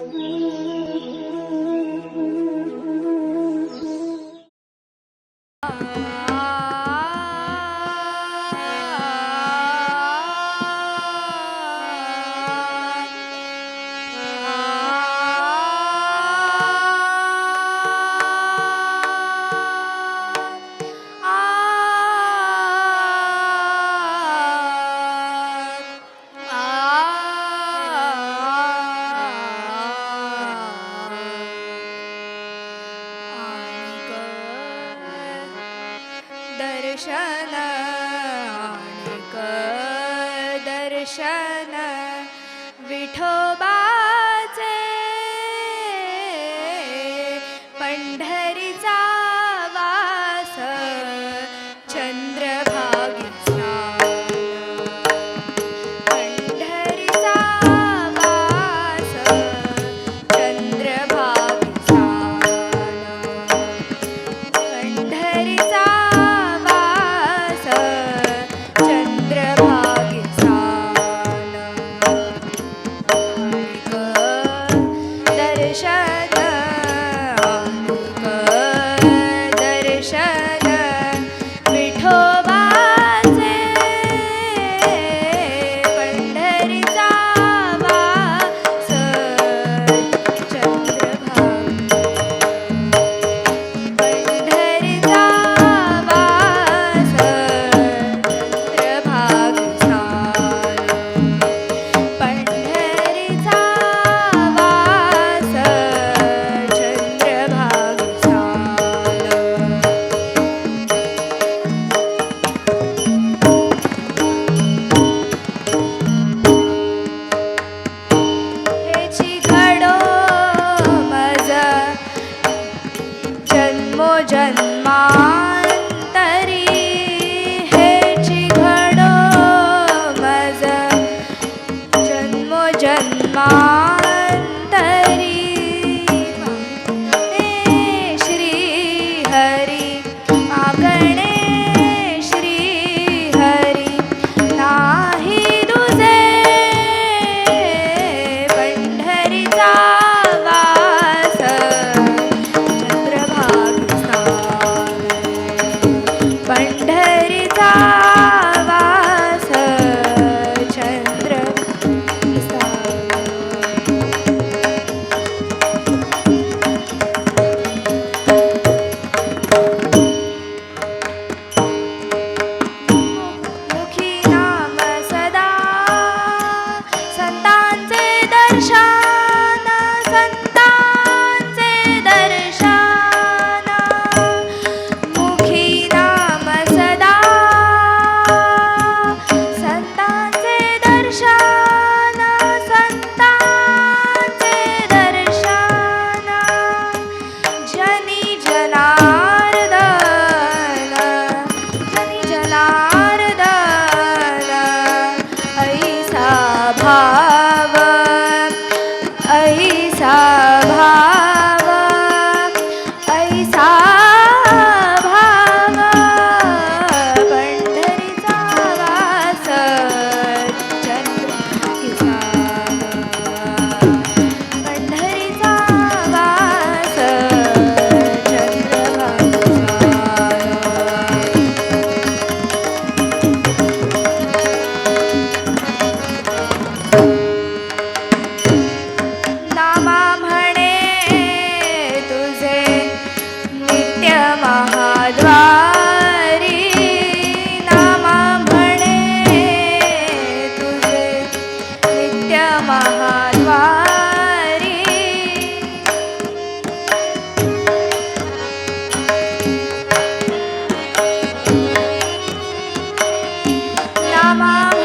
Mm-hmm. दर्शन आणिक दर्शन विठो जन्मांतरी हेची घडो माझा जन्मो जन्मा महाद्वारे। नामा